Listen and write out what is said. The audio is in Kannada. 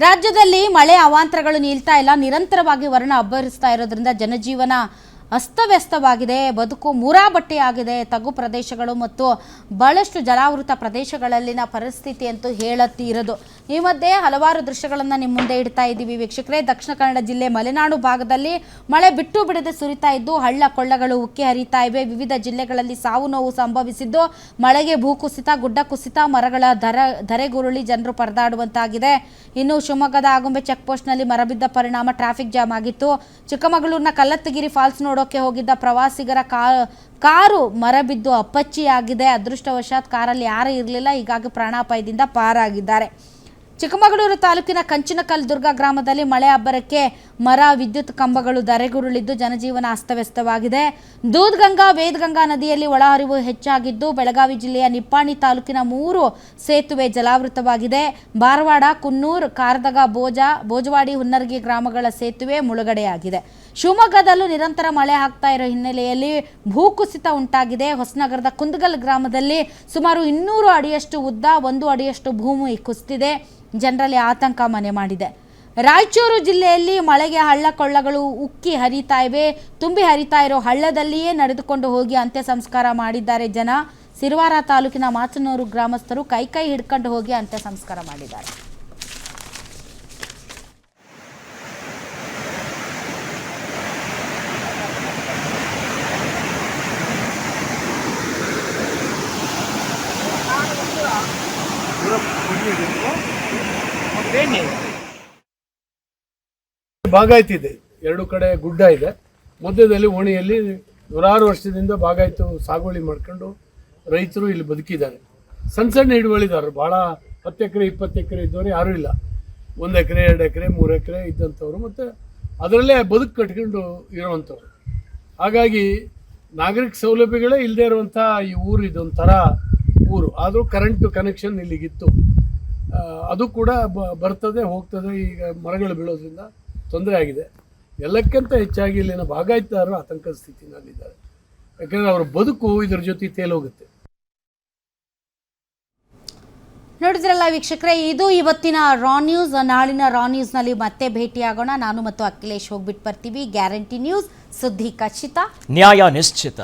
ರಾಜ್ಯದಲ್ಲಿ ಮಳೆ ಅವಾಂತರಗಳು ನಿಲ್ತಾ ಇಲ್ಲ. ನಿರಂತರವಾಗಿ ವರ್ಣ ಅಬ್ಬರಿಸ್ತಾ ಇರೋದ್ರಿಂದ ಜನಜೀವನ ಅಸ್ತವ್ಯಸ್ತವಾಗಿದೆ. ಬದುಕು ಮೂರಾಬಟ್ಟೆಯಾಗಿದೆ. ತಗ್ಗು ಪ್ರದೇಶಗಳು ಮತ್ತು ಬಹಳಷ್ಟು ಜಲಾವೃತ ಪ್ರದೇಶಗಳಲ್ಲಿನ ಪರಿಸ್ಥಿತಿ ಅಂತೂ ಹೇಳತ್ತೀರದು ಈ ಮಧ್ಯೆ ಹಲವಾರು ದೃಶ್ಯಗಳನ್ನು ನಿಮ್ಮ ಮುಂದೆ ಇಡ್ತಾ ಇದ್ದೀವಿ ವೀಕ್ಷಕರೇ. ದಕ್ಷಿಣ ಕನ್ನಡ ಜಿಲ್ಲೆ ಮಲೆನಾಡು ಭಾಗದಲ್ಲಿ ಮಳೆ ಬಿಟ್ಟು ಬಿಡದೆ ಸುರಿತಾ ಇದ್ದು, ಹಳ್ಳ ಕೊಳ್ಳಗಳು ಉಕ್ಕಿ ಹರಿತಾ ಇವೆ. ವಿವಿಧ ಜಿಲ್ಲೆಗಳಲ್ಲಿ ಸಾವು ನೋವು ಸಂಭವಿಸಿದ್ದು, ಮಳೆಗೆ ಭೂಕುಸಿತ ಗುಡ್ಡ ಕುಸಿತ, ಮರಗಳ ದರ ಧರೆಗುರುಳಿ ಜನರು ಪರದಾಡುವಂತಾಗಿದೆ. ಇನ್ನು ಶಿವಮೊಗ್ಗದ ಆಗುಂಬೆ ಚೆಕ್ ಪೋಸ್ಟ್ನಲ್ಲಿ ಮರ ಬಿದ್ದ ಪರಿಣಾಮ ಟ್ರಾಫಿಕ್ ಜಾಮ್ ಆಗಿತ್ತು. ಚಿಕ್ಕಮಗಳೂರಿನ ಕಲ್ಲತ್ತಗಿರಿ ಫಾಲ್ಸ್ ನೋಡೋಕೆ ಹೋಗಿದ್ದ ಪ್ರವಾಸಿಗರ ಕಾರು ಮರ ಬಿದ್ದು ಅಪ್ಪಚ್ಚಿಯಾಗಿದೆ ಅದೃಷ್ಟವಶಾತ್ ಕಾರಲ್ಲಿ ಯಾರೂ ಇರಲಿಲ್ಲ. ಹೀಗಾಗಿ ಪ್ರಾಣಾಪಾಯದಿಂದ ಪಾರಾಗಿದ್ದಾರೆ. ಚಿಕ್ಕಮಗಳೂರು ತಾಲೂಕಿನ ಕಂಚಿನಕಲ್ ದುರ್ಗ ಗ್ರಾಮದಲ್ಲಿ ಮಳೆ ಅಬ್ಬರಕ್ಕೆ ಮರ, ವಿದ್ಯುತ್ ಕಂಬಗಳು ಧರೆಗುರುಳಿದ್ದು ಜನಜೀವನ ಅಸ್ತವ್ಯಸ್ತವಾಗಿದೆ. ದೂದ್ಗಂಗಾ, ವೇದಗಂಗಾ ನದಿಯಲ್ಲಿ ಒಳಹರಿವು ಹೆಚ್ಚಾಗಿದ್ದು ಬೆಳಗಾವಿ ಜಿಲ್ಲೆಯ ನಿಪ್ಪಾಣಿ ತಾಲೂಕಿನ ಮೂರು ಸೇತುವೆ ಜಲಾವೃತವಾಗಿದೆ. ಬಾರವಾಡ, ಕುನ್ನೂರ್, ಕಾರದಗ, ಬೋಜ ಬೋಜವಾಡಿ ಹುನ್ನರ್ಗಿ ಗ್ರಾಮಗಳ ಸೇತುವೆ ಮುಳುಗಡೆಯಾಗಿದೆ. ಶಿವಮೊಗ್ಗದಲ್ಲೂ ನಿರಂತರ ಮಳೆ ಆಗ್ತಾ ಇರೋ ಹಿನ್ನೆಲೆಯಲ್ಲಿ ಭೂಕುಸಿತ ಉಂಟಾಗಿದೆ. ಹೊಸನಗರದ ಕುಂದಗಲ್ ಗ್ರಾಮದಲ್ಲಿ ಸುಮಾರು ಇನ್ನೂರು ಅಡಿಯಷ್ಟು ಉದ್ದ, ಒಂದು ಅಡಿಯಷ್ಟು ಭೂಮಿ ಕುಸಿತಿದೆ ಜನರಲ್ಲಿ ಆತಂಕ ಮನೆ ಮಾಡಿದೆ. ರಾಯಚೂರು ಜಿಲ್ಲೆಯಲ್ಲಿ ಮಳೆಗೆ ಹಳ್ಳ ಕೊಳ್ಳಗಳು ಉಕ್ಕಿ ಹರಿತಾ ಇವೆ. ತುಂಬಿ ಹರಿತಾ ಇರೋ ಹಳ್ಳದಲ್ಲಿಯೇ ನಡೆದುಕೊಂಡು ಹೋಗಿ ಅಂತ್ಯ ಸಂಸ್ಕಾರ ಮಾಡಿದ್ದಾರೆ ಜನ. ಸಿರ್ವಾರ ತಾಲೂಕಿನ ಮಾಚನೂರು ಗ್ರಾಮಸ್ಥರು ಕೈ ಕೈ ಹಿಡ್ಕೊಂಡು ಹೋಗಿ ಅಂತ್ಯ ಸಂಸ್ಕಾರ ಮಾಡಿದ್ದಾರೆ. ಬಾಗಾಯ್ತಿದೆ ಎರಡು ಕಡೆ ಗುಡ್ಡ ಇದೆ. ಮಧ್ಯದಲ್ಲಿ ಓಣಿಯಲ್ಲಿ ನೂರಾರು ವರ್ಷದಿಂದ ಬಾಗಾಯ್ತು ಸಾಗುವಳಿ ಮಾಡ್ಕೊಂಡು ರೈತರು ಇಲ್ಲಿ ಬದುಕಿದ್ದಾರೆ. ಸಣ್ಣ ಸಣ್ಣ ಹಿಡುವಳಿದಾರರು, ಭಾಳ ಹತ್ತು ಎಕರೆ, ಇಪ್ಪತ್ತು ಎಕರೆ ಇದ್ದವರು ಯಾರೂ ಇಲ್ಲ. ಒಂದು ಎಕರೆ, ಎರಡು ಎಕರೆ, ಮೂರು ಎಕರೆ ಇದ್ದಂಥವ್ರು ಮತ್ತು ಅದರಲ್ಲೇ ಬದುಕು ಕಟ್ಕೊಂಡು ಇರೋವಂಥವ್ರು. ಹಾಗಾಗಿ ನಾಗರಿಕ ಸೌಲಭ್ಯಗಳೇ ಇಲ್ಲದೆ ಇರುವಂಥ ಈ ಊರು ಇದೊಂಥರ ಊರು. ಆದರೂ ಕರೆಂಟು ಕನೆಕ್ಷನ್ ಇಲ್ಲಿಗಿತ್ತು. ಅದು ಕೂಡ ಬ- ಬರ್ತದೆ ಹೋಗ್ತದೆ ಈಗ ಮರಗಳು ಬೀಳೋದ್ರಿಂದ ತೊಂದರೆ ಆಗಿದೆ. ಎಲ್ಲಕ್ಕಿಂತ ಹೆಚ್ಚಾಗಿ ಇಲ್ಲಿನ ಭಾಗಾಯಿತದಾರರು ಆತಂಕದ ಸ್ಥಿತಿನಲ್ಲಿದ್ದಾರೆ ಯಾಕಂದರೆ ಅವರ ಬದುಕು ಇದರ ಜೊತೆ ತೇಲೋಗುತ್ತೆ ನೋಡಿದ್ರಲ್ಲ ವೀಕ್ಷಕರೇ ಇದು ಇವತ್ತಿನ ರಾ ನ್ಯೂಸ್ ನಾಳಿನ ರಾ ನ್ಯೂಸ್ನಲ್ಲಿ ಮತ್ತೆ ಭೇಟಿಯಾಗೋಣ. ನಾನು ಮತ್ತು ಅಖಿಲೇಶ್ ಹೋಗ್ಬಿಟ್ಟು ಬರ್ತೀವಿ. ಗ್ಯಾರಂಟಿ ನ್ಯೂಸ್ ಸುದ್ದಿ ಖಚಿತ. ನ್ಯಾಯ ನಿಶ್ಚಿತ.